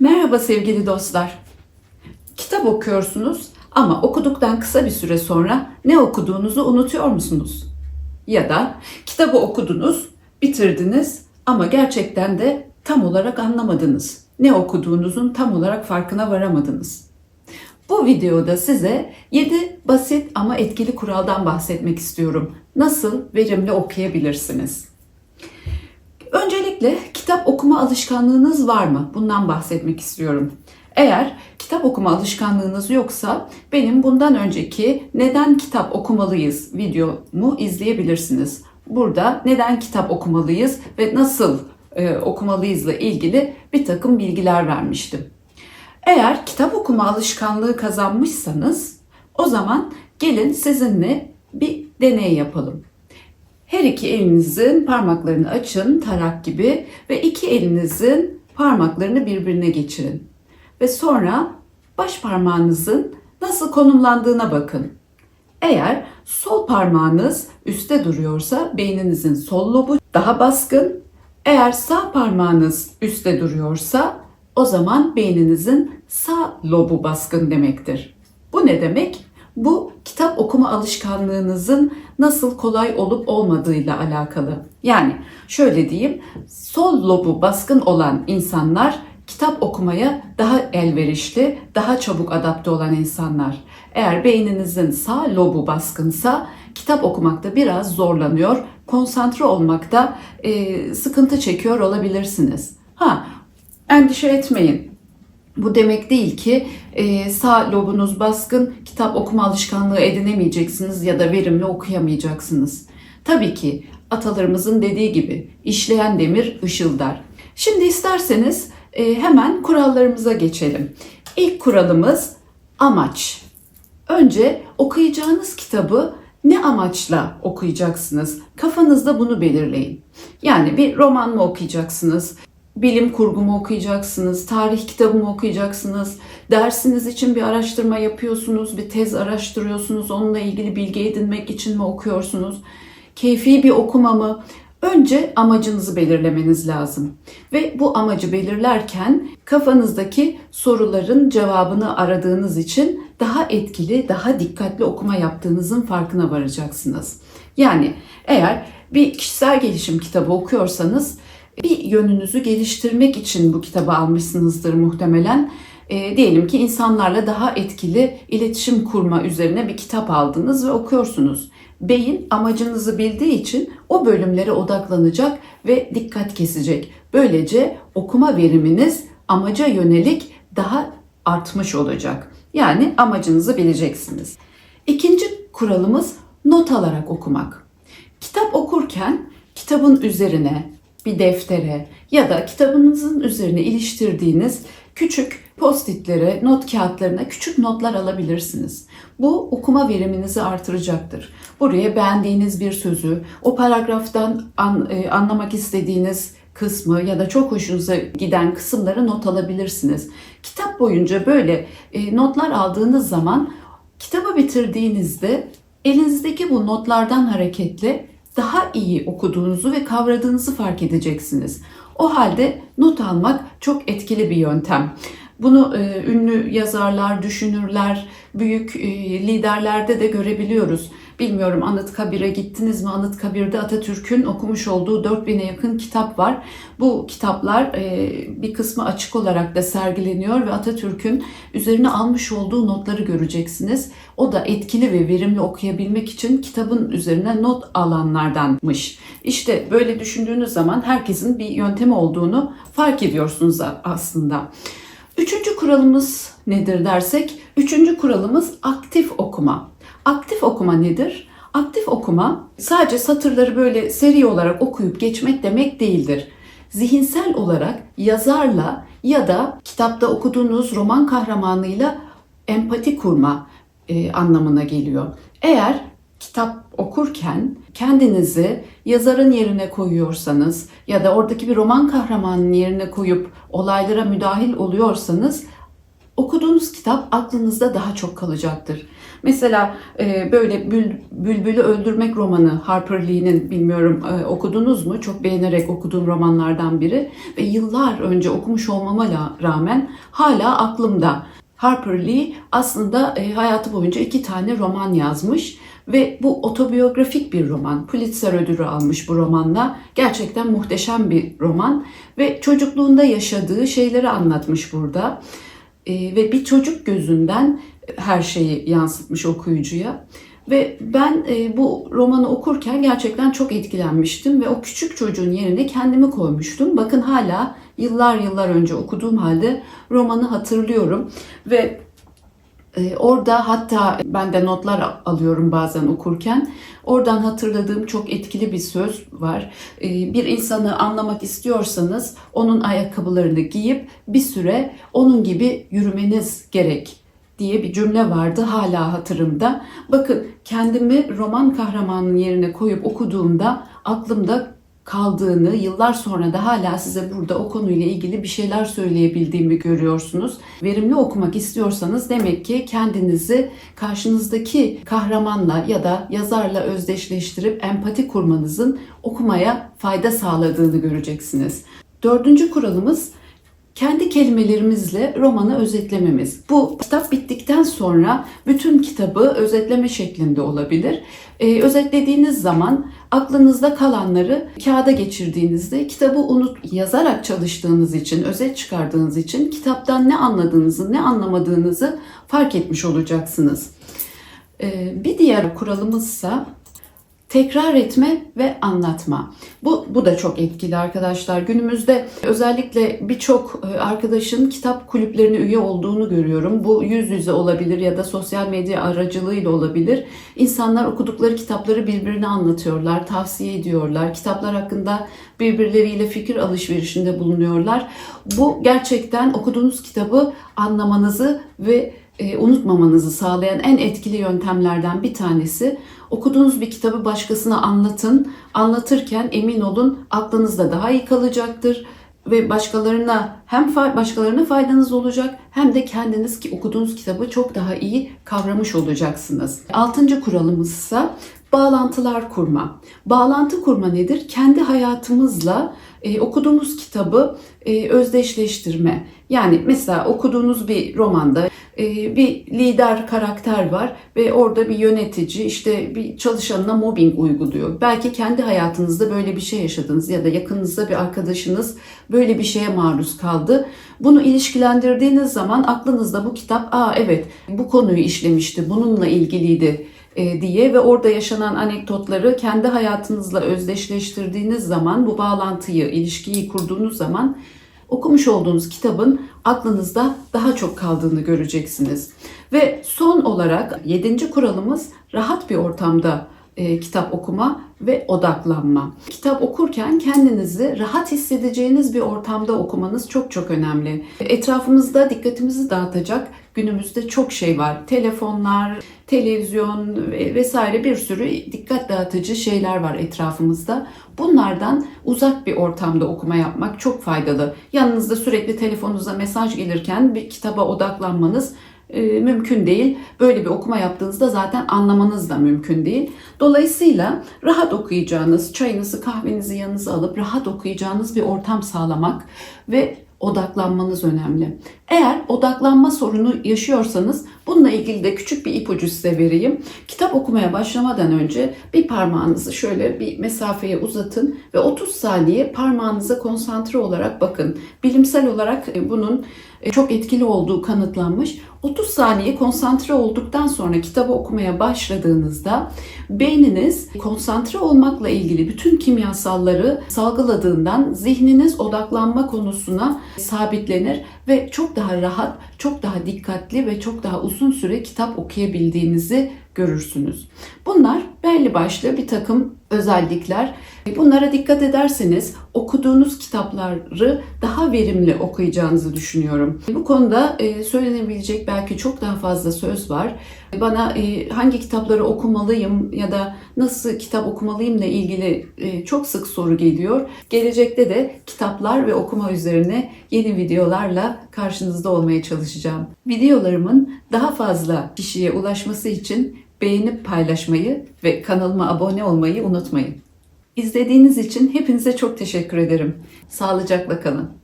Merhaba sevgili dostlar. Kitap okuyorsunuz ama okuduktan kısa bir süre sonra ne okuduğunuzu unutuyor musunuz? Ya da kitabı okudunuz, bitirdiniz ama gerçekten de tam olarak anlamadınız. Ne okuduğunuzun tam olarak farkına varamadınız. Bu videoda size 7 basit ama etkili kuraldan bahsetmek istiyorum. Nasıl verimli okuyabilirsiniz? Öncelikle kitap okuma alışkanlığınız var mı? Bundan bahsetmek istiyorum. Eğer kitap okuma alışkanlığınız yoksa benim bundan önceki neden kitap okumalıyız videomu izleyebilirsiniz. Burada neden kitap okumalıyız ve nasıl e, okumalıyızla ilgili bir takım bilgiler vermiştim. Eğer kitap okuma alışkanlığı kazanmışsanız o zaman gelin sizinle bir deney yapalım. Her iki elinizin parmaklarını açın tarak gibi ve iki elinizin parmaklarını birbirine geçirin. Ve sonra baş parmağınızın nasıl konumlandığına bakın. Eğer sol parmağınız üstte duruyorsa beyninizin sol lobu daha baskın. Eğer sağ parmağınız üstte duruyorsa o zaman beyninizin sağ lobu baskın demektir. Bu ne demek? Bu kitap okuma alışkanlığınızın nasıl kolay olup olmadığıyla alakalı. Yani şöyle diyeyim, sol lobu baskın olan insanlar kitap okumaya daha elverişli, daha çabuk adapte olan insanlar. Eğer beyninizin sağ lobu baskınsa kitap okumakta biraz zorlanıyor, konsantre olmakta e, sıkıntı çekiyor olabilirsiniz. Ha, endişe etmeyin. Bu demek değil ki e, sağ lobunuz baskın, kitap okuma alışkanlığı edinemeyeceksiniz ya da verimli okuyamayacaksınız. Tabii ki atalarımızın dediği gibi işleyen demir ışıldar. Şimdi isterseniz e, hemen kurallarımıza geçelim. İlk kuralımız amaç. Önce okuyacağınız kitabı ne amaçla okuyacaksınız? Kafanızda bunu belirleyin. Yani bir roman mı okuyacaksınız? Bilim kurgu mu okuyacaksınız, tarih kitabı mı okuyacaksınız, dersiniz için bir araştırma yapıyorsunuz, bir tez araştırıyorsunuz, onunla ilgili bilgi edinmek için mi okuyorsunuz, keyfi bir okuma mı? Önce amacınızı belirlemeniz lazım. Ve bu amacı belirlerken kafanızdaki soruların cevabını aradığınız için daha etkili, daha dikkatli okuma yaptığınızın farkına varacaksınız. Yani eğer bir kişisel gelişim kitabı okuyorsanız bir yönünüzü geliştirmek için bu kitabı almışsınızdır muhtemelen. E, diyelim ki insanlarla daha etkili iletişim kurma üzerine bir kitap aldınız ve okuyorsunuz. Beyin amacınızı bildiği için o bölümlere odaklanacak ve dikkat kesecek. Böylece okuma veriminiz amaca yönelik daha artmış olacak. Yani amacınızı bileceksiniz. İkinci kuralımız not alarak okumak. Kitap okurken kitabın üzerine bir deftere ya da kitabınızın üzerine iliştirdiğiniz küçük postitlere, not kağıtlarına küçük notlar alabilirsiniz. Bu okuma veriminizi artıracaktır. Buraya beğendiğiniz bir sözü, o paragraftan an, e, anlamak istediğiniz kısmı ya da çok hoşunuza giden kısımları not alabilirsiniz. Kitap boyunca böyle e, notlar aldığınız zaman kitabı bitirdiğinizde elinizdeki bu notlardan hareketle daha iyi okuduğunuzu ve kavradığınızı fark edeceksiniz. O halde not almak çok etkili bir yöntem. Bunu e, ünlü yazarlar, düşünürler, büyük e, liderlerde de görebiliyoruz. Bilmiyorum Anıtkabir'e gittiniz mi? Anıtkabir'de Atatürk'ün okumuş olduğu 4000'e yakın kitap var. Bu kitaplar e, bir kısmı açık olarak da sergileniyor ve Atatürk'ün üzerine almış olduğu notları göreceksiniz. O da etkili ve verimli okuyabilmek için kitabın üzerine not alanlardanmış. İşte böyle düşündüğünüz zaman herkesin bir yöntemi olduğunu fark ediyorsunuz aslında. Üçüncü kuralımız nedir dersek, üçüncü kuralımız aktif okuma. Aktif okuma nedir? Aktif okuma sadece satırları böyle seri olarak okuyup geçmek demek değildir. Zihinsel olarak yazarla ya da kitapta okuduğunuz roman kahramanıyla empati kurma e, anlamına geliyor. Eğer kitap okurken kendinizi yazarın yerine koyuyorsanız ya da oradaki bir roman kahramanının yerine koyup olaylara müdahil oluyorsanız okuduğunuz kitap aklınızda daha çok kalacaktır. Mesela e, böyle Bül, Bülbül'ü Öldürmek romanı Harper Lee'nin bilmiyorum e, okudunuz mu? Çok beğenerek okuduğum romanlardan biri ve yıllar önce okumuş olmama rağmen hala aklımda. Harper Lee aslında e, hayatı boyunca iki tane roman yazmış ve bu otobiyografik bir roman. Pulitzer ödülü almış bu romanla. Gerçekten muhteşem bir roman ve çocukluğunda yaşadığı şeyleri anlatmış burada. E, ve bir çocuk gözünden her şeyi yansıtmış okuyucuya. Ve ben e, bu romanı okurken gerçekten çok etkilenmiştim ve o küçük çocuğun yerine kendimi koymuştum. Bakın hala yıllar yıllar önce okuduğum halde romanı hatırlıyorum ve e, orada hatta ben de notlar alıyorum bazen okurken. Oradan hatırladığım çok etkili bir söz var. E, bir insanı anlamak istiyorsanız onun ayakkabılarını giyip bir süre onun gibi yürümeniz gerek diye bir cümle vardı hala hatırımda. Bakın kendimi roman kahramanının yerine koyup okuduğumda aklımda kaldığını, yıllar sonra da hala size burada o konuyla ilgili bir şeyler söyleyebildiğimi görüyorsunuz. Verimli okumak istiyorsanız demek ki kendinizi karşınızdaki kahramanla ya da yazarla özdeşleştirip empati kurmanızın okumaya fayda sağladığını göreceksiniz. Dördüncü kuralımız kendi kelimelerimizle romanı özetlememiz. Bu kitap bittikten sonra bütün kitabı özetleme şeklinde olabilir. Ee, özetlediğiniz zaman aklınızda kalanları kağıda geçirdiğinizde kitabı unut yazarak çalıştığınız için, özet çıkardığınız için kitaptan ne anladığınızı, ne anlamadığınızı fark etmiş olacaksınız. Ee, bir diğer kuralımızsa tekrar etme ve anlatma. Bu, bu da çok etkili arkadaşlar. Günümüzde özellikle birçok e, arkadaşın kitap kulüplerine üye olduğunu görüyorum. Bu yüz yüze olabilir ya da sosyal medya aracılığıyla olabilir. İnsanlar okudukları kitapları birbirine anlatıyorlar, tavsiye ediyorlar. Kitaplar hakkında birbirleriyle fikir alışverişinde bulunuyorlar. Bu gerçekten okuduğunuz kitabı anlamanızı ve e, unutmamanızı sağlayan en etkili yöntemlerden bir tanesi. Okuduğunuz bir kitabı başkasına anlatın. Anlatırken emin olun aklınızda daha iyi kalacaktır ve başkalarına hem başkalarına faydanız olacak hem de kendiniz ki okuduğunuz kitabı çok daha iyi kavramış olacaksınız. Altıncı kuralımız ise bağlantılar kurma. Bağlantı kurma nedir? Kendi hayatımızla e, okuduğumuz kitabı e, özdeşleştirme. Yani mesela okuduğunuz bir romanda e, bir lider karakter var ve orada bir yönetici işte bir çalışanına mobbing uyguluyor. Belki kendi hayatınızda böyle bir şey yaşadınız ya da yakınınızda bir arkadaşınız böyle bir şeye maruz kaldı. Bunu ilişkilendirdiğiniz zaman aklınızda bu kitap aa evet bu konuyu işlemişti bununla ilgiliydi diye ve orada yaşanan anekdotları kendi hayatınızla özdeşleştirdiğiniz zaman bu bağlantıyı, ilişkiyi kurduğunuz zaman okumuş olduğunuz kitabın aklınızda daha çok kaldığını göreceksiniz. Ve son olarak yedinci kuralımız rahat bir ortamda e, kitap okuma ve odaklanma. Kitap okurken kendinizi rahat hissedeceğiniz bir ortamda okumanız çok çok önemli. Etrafımızda dikkatimizi dağıtacak günümüzde çok şey var. Telefonlar, televizyon vesaire bir sürü dikkat dağıtıcı şeyler var etrafımızda. Bunlardan uzak bir ortamda okuma yapmak çok faydalı. Yanınızda sürekli telefonunuza mesaj gelirken bir kitaba odaklanmanız e, mümkün değil. Böyle bir okuma yaptığınızda zaten anlamanız da mümkün değil. Dolayısıyla rahat okuyacağınız, çayınızı, kahvenizi yanınıza alıp rahat okuyacağınız bir ortam sağlamak ve odaklanmanız önemli. Eğer odaklanma sorunu yaşıyorsanız bununla ilgili de küçük bir ipucu size vereyim. Kitap okumaya başlamadan önce bir parmağınızı şöyle bir mesafeye uzatın ve 30 saniye parmağınıza konsantre olarak bakın. Bilimsel olarak e, bunun çok etkili olduğu kanıtlanmış. 30 saniye konsantre olduktan sonra kitabı okumaya başladığınızda beyniniz konsantre olmakla ilgili bütün kimyasalları salgıladığından zihniniz odaklanma konusuna sabitlenir ve çok daha rahat, çok daha dikkatli ve çok daha uzun süre kitap okuyabildiğinizi görürsünüz. Bunlar belli başlı bir takım özellikler. Bunlara dikkat ederseniz okuduğunuz kitapları daha verimli okuyacağınızı düşünüyorum. Bu konuda e, söylenebilecek belki çok daha fazla söz var. Bana e, hangi kitapları okumalıyım ya da nasıl kitap okumalıyımla ilgili e, çok sık soru geliyor. Gelecekte de kitaplar ve okuma üzerine yeni videolarla karşınızda olmaya çalışacağım. Videolarımın daha fazla kişiye ulaşması için beğenip paylaşmayı ve kanalıma abone olmayı unutmayın. İzlediğiniz için hepinize çok teşekkür ederim. Sağlıcakla kalın.